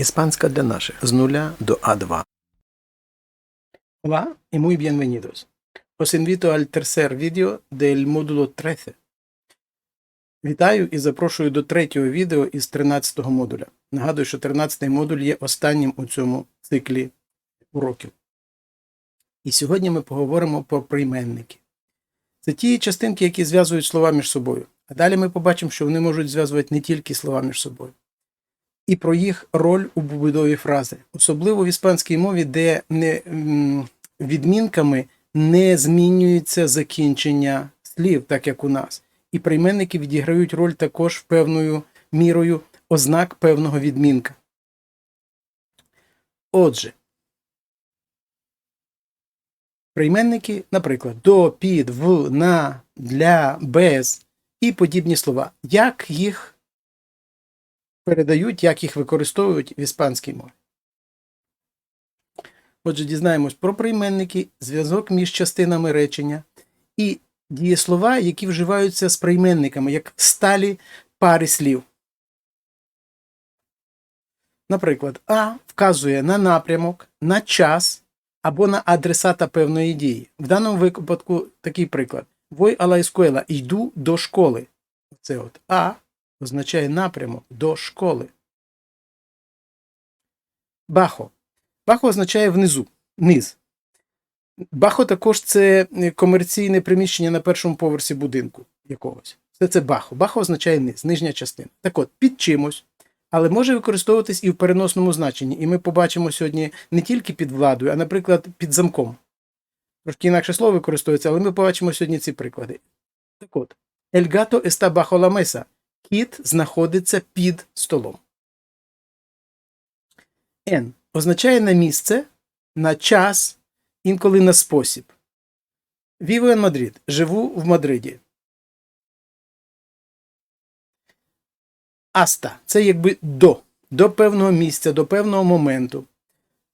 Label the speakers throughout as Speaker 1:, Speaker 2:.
Speaker 1: Іспанська для наших з нуля до А2. Hola y muy bienvenidos. Os invito al tercer vídeo del módulo 13. Вітаю і запрошую до третього відео із 13-го модуля. Нагадую, що 13-й модуль є останнім у цьому циклі уроків. І сьогодні ми поговоримо про прийменники. Це ті частинки, які зв'язують слова між собою. А далі ми побачимо, що вони можуть зв'язувати не тільки слова між собою, і про їх роль у побудові фрази, особливо в іспанській мові, де не, відмінками не змінюється закінчення слів, так як у нас. І прийменники відіграють роль також певною мірою ознак певного відмінка. Отже, прийменники, наприклад, до, під, в, на, для, без і подібні слова. Як їх передають, як їх використовують в іспанській мові? Отже, дізнаємось про прийменники, зв'язок між частинами речення і дієслова, які вживаються з прийменниками, як сталі пари слів. Наприклад, А вказує на напрямок, на час або на адресата певної дії. В даному випадку такий приклад. Вой а la escuela, йду до школи. Це от А означає напрямок до школи. Бахо. Бахо означає внизу, низ. Бахо також це комерційне приміщення на першому поверсі будинку якогось. Це це бахо. Бахо означає низ, нижня частина. Так от, під чимось, але може використовуватись і в переносному значенні. І ми побачимо сьогодні не тільки під владою, а, наприклад, під замком. Трошки інакше слово використовується, але ми побачимо сьогодні ці приклади. Так от, está bajo la mesa. Кіт знаходиться під столом. N означає на місце, на час, інколи на спосіб. Vivo en Madrid. Живу в Мадриді. Аста це якби до, до певного місця, до певного моменту.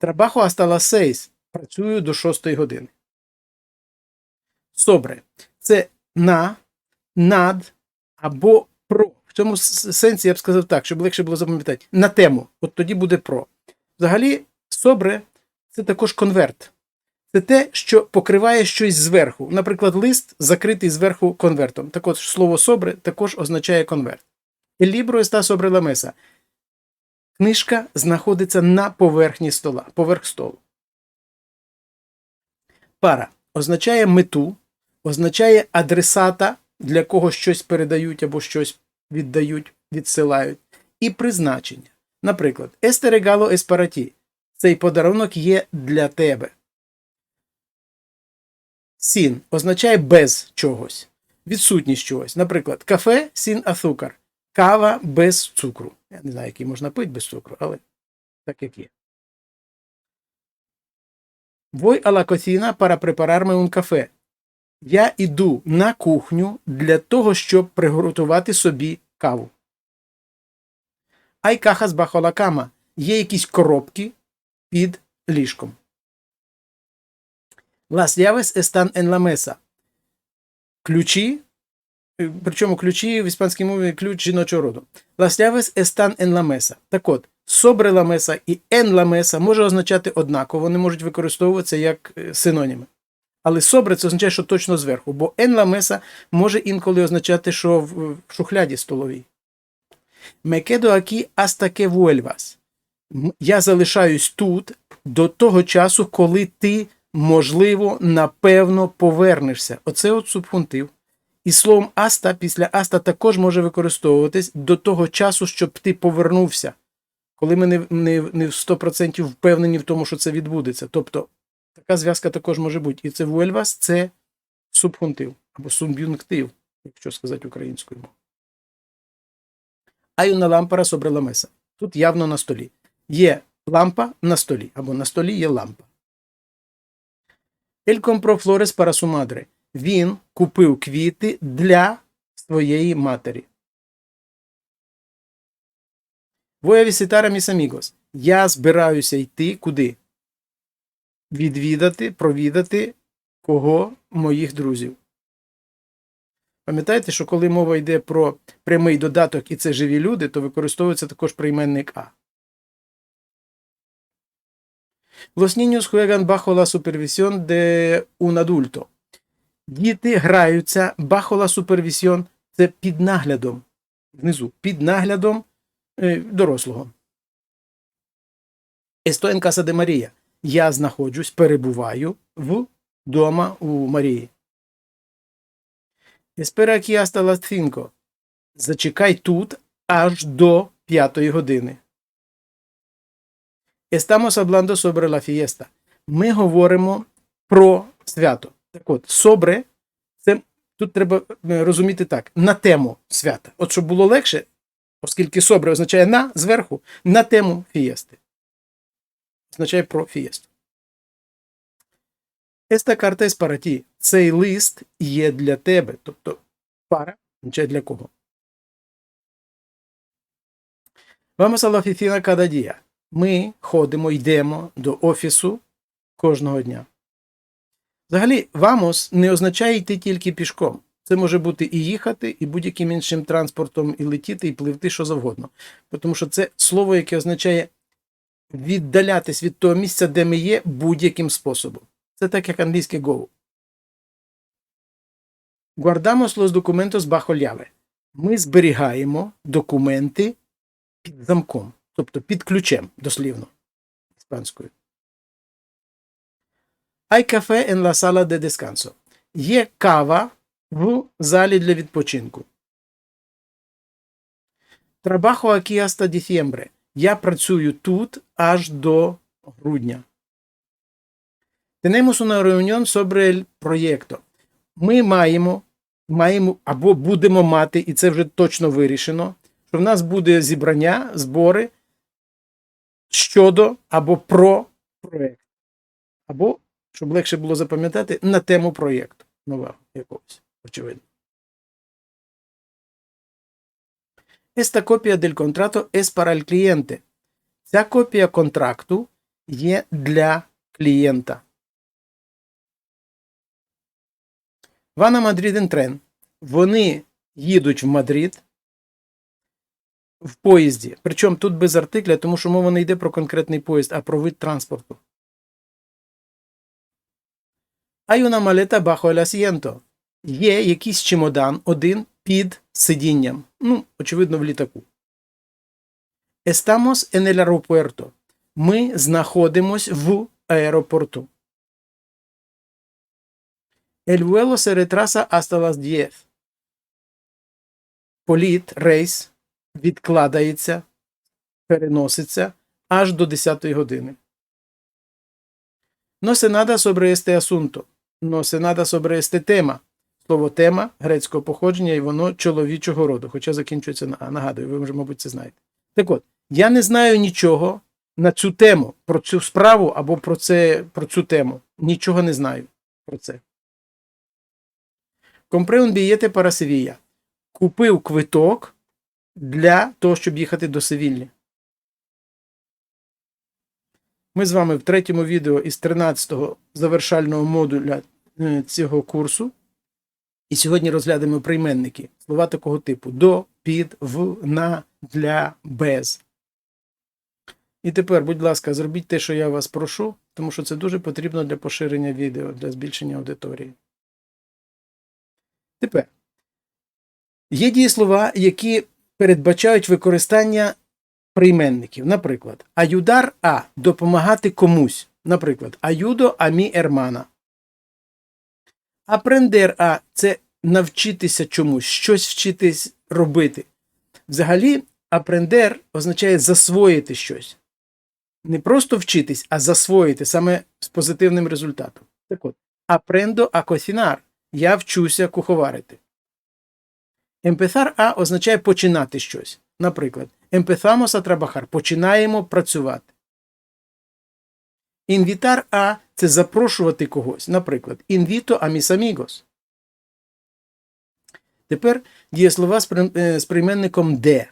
Speaker 1: Trabajo hasta las seis. Працюю до 6 години. Собре це на, над або. В цьому сенсі я б сказав так, щоб легше було запам'ятати. На тему. От тоді буде про. Взагалі, собре це також конверт. Це те, що покриває щось зверху. Наприклад, лист закритий зверху конвертом. Так от слово собре також означає конверт. El libro está sobre. Книжка знаходиться на поверхні стола, поверх столу. Пара означає мету, означає адресата, для кого щось передають або щось віддають, відсилають, і призначення. Наприклад, regalo es. Цей подарунок є для тебе. Сін означає без чогось, відсутність чогось. Наприклад, кафе сін азúcar. Кава без цукру. Я не знаю, який можна пити без цукру, але так як є. A la cocina para prepararme un café. Я іду на кухню для того, щоб приготувати собі каву. Bajo la cama. Є якісь коробки під ліжком. Las llaves están en la. Ключі, е, причому ключі в іспанській мові ключ жіночого роду. Las llaves están en la. Так от, sobre la і en la може означати однаково, вони можуть використовуватися як е, синоніми. Але sobre це означає, що точно зверху, бо la може інколи означати, що в шухляді столовій. Me quedo aquí hasta que vuelvas. М- Я залишаюсь тут до того часу, коли ти, можливо, напевно повернешся. Оце от субхунтив. І словом аста після аста також може використовуватись до того часу, щоб ти повернувся, коли ми не, не, не в 100% впевнені в тому, що це відбудеться. Тобто така зв'язка також може бути. І це вуельвас це субхунтив або суб'юнктив, якщо сказати українською мовою. Una lámpara sobre la. Тут явно на столі. Є лампа на столі, або на столі є лампа. Él compró flores para. Він купив квіти для своєї матері. Voy a visitar. Я збираюся йти куди? Відвідати, провідати кого моїх друзів. Пам'ятаєте, що коли мова йде про прямий додаток і це живі люди, то використовується також прийменник А. Los niños juegan bajo la supervisión de. Діти граються la supervisión – це під наглядом. Внизу, під наглядом е, дорослого. Estoy en casa de. Я знаходжусь, перебуваю в дома у Марії. Espera aquí hasta las cinco. Зачекай тут аж до п'ятої години. Estamos hablando sobre la fiesta. Ми говоримо про свято. Так от, sobre – це тут треба е, розуміти так: на тему свята. От щоб було легше, оскільки sobre означає на зверху, на тему фієсти. Означає про фієсту. Carta es para ti. Цей лист є для тебе. Тобто пара означає для кого. Vamos a la oficina cada día. Ми ходимо, йдемо до офісу кожного дня. Взагалі, vamos не означає йти тільки пішком. Це може бути і їхати, і будь-яким іншим транспортом, і летіти, і пливти, що завгодно. Тому що це слово, яке означає віддалятись від того місця, де ми є, будь-яким способом. Це так, як англійське go. Guardamos los documentos bajo llave. Ми зберігаємо документи під замком, тобто під ключем, дослівно, іспанською. Hay café en la sala de descanso. Є кава в залі для відпочинку. Trabajo aquí hasta diciembre. Я працюю тут аж до грудня. Tenemos una reunión sobre el proyecto. Ми маємо, маємо або будемо мати, і це вже точно вирішено, що в нас буде зібрання, збори щодо або про проєкт. Або, щоб легше було запам'ятати, на тему проєкту нового якогось, очевидно. Esta copia del contrato es para el cliente. Ця копія контракту є для клієнта. Вана Мадріден Трен. Вони їдуть в Мадрид в поїзді. Причому тут без артикля, тому що мова не йде про конкретний поїзд, а про вид транспорту. Maleta bajo el asiento. Є якийсь чемодан один під сидінням. Ну, очевидно, в літаку. Estamos en el aeropuerto. Ми знаходимось в аеропорту. El vuelo se retrasa hasta las 10. Політ, рейс відкладається, переноситься аж до 10 години. No sé nada sobre este asunto. No sé nada sobre este tema. Слово тема грецького походження, і воно чоловічого роду, хоча закінчується на. Нагадую, ви вже, мабуть, це знаєте. Так от, я не знаю нічого на цю тему, про цю справу або про, це, про цю тему. Нічого не знаю про це. Un billete para Купив квиток для того, щоб їхати до Севіллі. Ми з вами в третьому відео із 13-го завершального модуля е, цього курсу. І сьогодні розглянемо прийменники. Слова такого типу до, під, в, на, для, без. І тепер, будь ласка, зробіть те, що я вас прошу, тому що це дуже потрібно для поширення відео, для збільшення аудиторії. Тепер є дієслова, які передбачають використання прийменників. Наприклад, аюдар а допомагати комусь. Наприклад, аюдо а мі ермана. Апрендер а це навчитися чомусь, щось вчитись робити. Взагалі, апрендер означає засвоїти щось. Не просто вчитись, а засвоїти саме з позитивним результатом. Так от, апрендо а cocinar. Я вчуся куховарити. Empezar а означає починати щось. Наприклад, empezamos a trabajar. Починаємо працювати. Invitar а це запрошувати когось. Наприклад, a mis amigos. Тепер дієслова е, з прийменником де.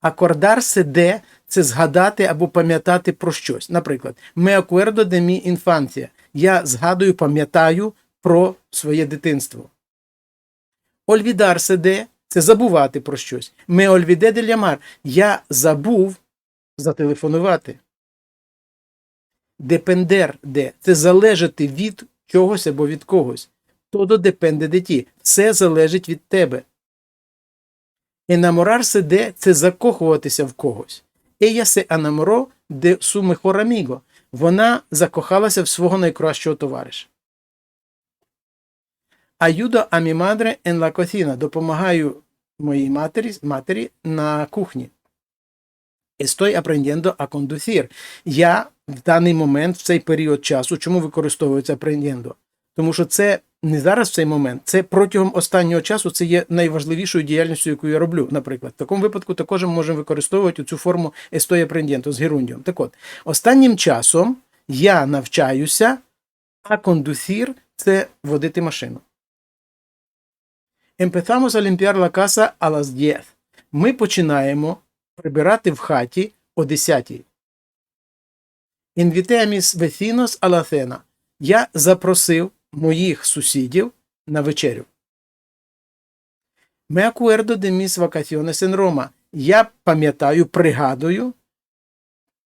Speaker 1: Акордарсе де це згадати або пам'ятати про щось. Наприклад, me acuerdo de mi infancia. Я згадую, пам'ятаю про своє дитинство. Ольвідарсе де це забувати про щось. Me olvidé de llamar. Я забув зателефонувати. Депендер де це залежати від чогось або від когось. Todo depende de ti. Все залежить від тебе. Enamorarse де це закохуватися в когось. Enamoró de su mejor amigo. Вона закохалася в свого найкращого товариша. A mi madre en la. Допомагаю моїй матері, матері на кухні. Estoy aprendiendo a conducir. Я в даний момент, в цей період часу, чому використовується aprendiendo? Тому що це не зараз в цей момент, це протягом останнього часу це є найважливішою діяльністю, яку я роблю. Наприклад, в такому випадку також ми можемо використовувати цю форму estoy aprendiendo з герундіум. Так от, останнім часом я навчаюся, а кондуцір це водити машину. Empezamos a limpiar la casa a las 10. Ми починаємо прибирати в хаті о 10. Invité a mis vecinos a la cena. Я запросив моїх сусідів на вечерю. Mis vacaciones en Roma. Я пам'ятаю, пригадую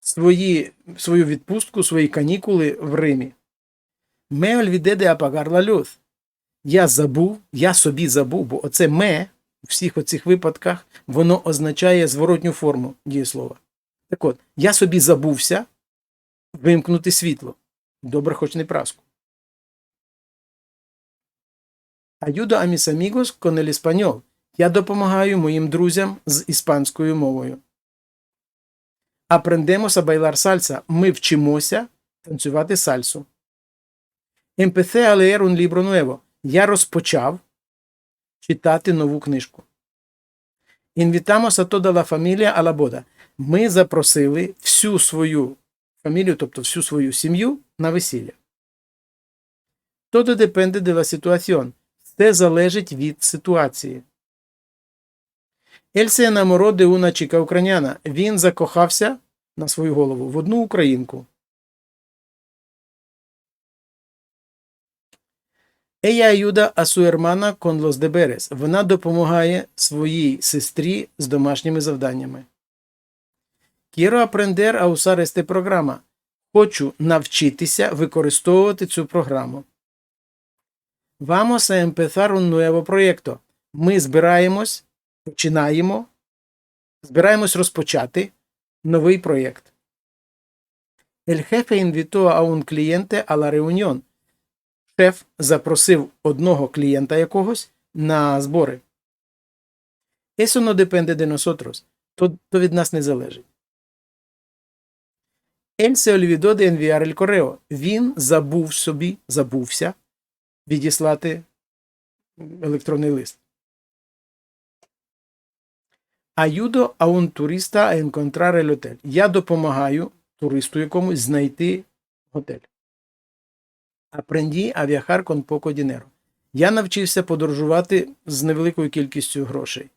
Speaker 1: свої, свою відпустку, свої канікули в Римі. Me olvidé de apagar la luz. Я забув, я собі забув, бо оце ме всіх оцих випадках воно означає зворотню форму дієслова. Так от, я собі забувся вимкнути світло. Добре, хоч не праску. A mis amigos con. Я допомагаю моїм друзям з іспанською мовою. Aprendemos a salsa. Ми вчимося танцювати сальсу. Empecé a leer un libro nuevo. Я розпочав читати нову книжку. Familia a la boda. Ми запросили всю свою фамілію, тобто всю свою сім'ю на весілля. Todo depende de la situación. Це залежить від ситуації. Ель се enamoró de una chica ucraniana. Він закохався на свою голову в одну українку. Ella ayuda a su hermana con los deberes. Вона допомагає своїй сестрі з домашніми завданнями. Quiero aprender a usar este programa. Хочу навчитися використовувати цю програму. Vamos a empezar un nuevo proyecto. Ми збираємось, починаємо, збираємось розпочати новий проєкт. El jefe invitó a un cliente a la reunión. Шеф запросив одного клієнта якогось на збори. Eso no depende de nosotros. То, то від нас не залежить. Él se olvidó de enviar el correo. Він забув собі, забувся відіслати електронний лист. Ayudo a un turista a encontrar el hotel. Я допомагаю туристу якомусь знайти готель. Aprendí a viajar con poco dinero. Я навчився подорожувати з невеликою кількістю грошей.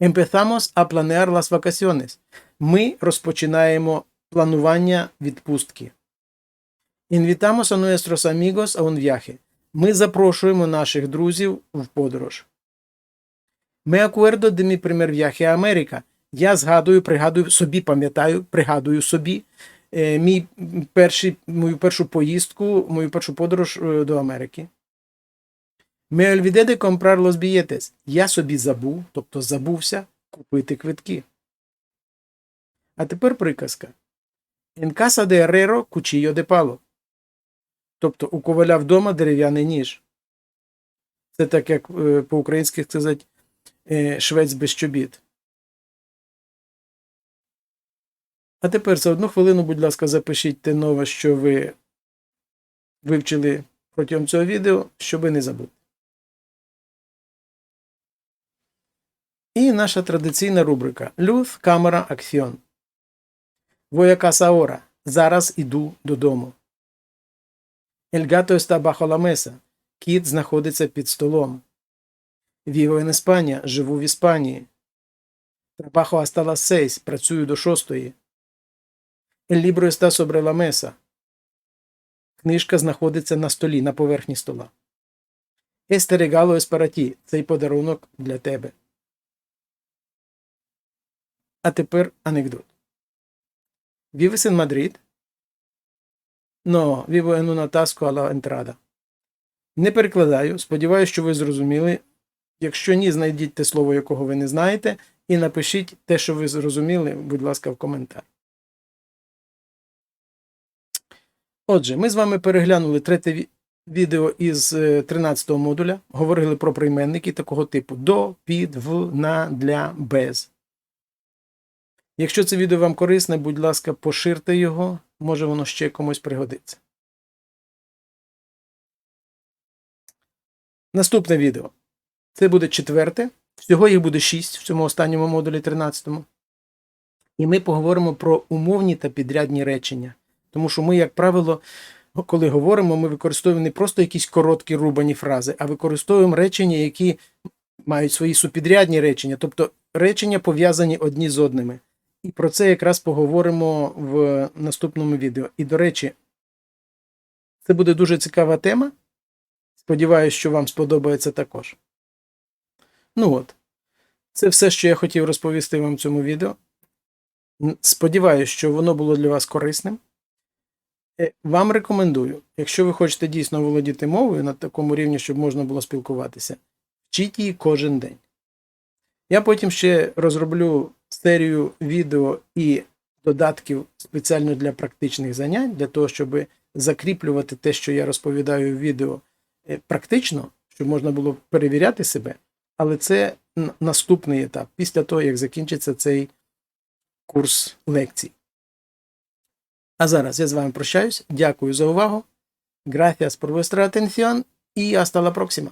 Speaker 1: Empezamos a planear las vacaciones. Ми розпочинаємо планування відпустки. Invitamos a nuestros amigos a un. Ми запрошуємо наших друзів в подорож. Me acuerdo de mi primer. Я згадую, пригадую собі, пам'ятаю, пригадую собі мій перший, мою першу поїздку, мою першу подорож е, до Америки. Me olvidé de comprar los. Я собі забув, тобто забувся купити квитки. А тепер приказка. En casa de herrero cuchillo de palo. Тобто у коваля вдома дерев'яний ніж. Це так, як е, по-українськи сказати, е, швець без чобіт. А тепер за одну хвилину, будь ласка, запишіть те нове, що ви вивчили протягом цього відео, щоб не забути. І наша традиційна рубрика Люф, камера, аксіон. Вояка Саора. Зараз іду додому. Bajo la mesa. Кіт знаходиться під столом. En España. Живу в Іспанії. Hasta las. Працюю до шостої. El libro está sobre la mesa. Книжка знаходиться на столі, на поверхні стола. Este regalo es para ti. Цей подарунок для тебе. А тепер анекдот. Vives en Madrid? No, vivo en una tasco alla entrada. Не перекладаю. Сподіваюся, що ви зрозуміли. Якщо ні, знайдіть те слово, якого ви не знаєте, і напишіть те, що ви зрозуміли, будь ласка, в коментар. Отже, ми з вами переглянули третє відео із 13 го модуля. Говорили про прийменники такого типу до, під, в, на, для, без. Якщо це відео вам корисне, будь ласка, поширте його, може воно ще комусь пригодиться. Наступне відео. Це буде четверте. Всього їх буде шість в цьому останньому модулі 13. І ми поговоримо про умовні та підрядні речення. Тому що ми, як правило, коли говоримо, ми використовуємо не просто якісь короткі рубані фрази, а використовуємо речення, які мають свої супідрядні речення, тобто речення пов'язані одні з одними. І про це якраз поговоримо в наступному відео. І, до речі, це буде дуже цікава тема. Сподіваюсь, що вам сподобається також. Ну от, це все, що я хотів розповісти вам в цьому відео. Сподіваюсь, що воно було для вас корисним. Е, Вам рекомендую, якщо ви хочете дійсно володіти мовою на такому рівні, щоб можна було спілкуватися, вчіть її кожен день. Я потім ще розроблю серію відео і додатків спеціально для практичних занять, для того, щоб закріплювати те, що я розповідаю в відео е, практично, щоб можна було перевіряти себе. Але це наступний етап, після того, як закінчиться цей курс лекцій. А зараз я з вами прощаюсь. Дякую за увагу. Gracias por vuestra atención y hasta la próxima.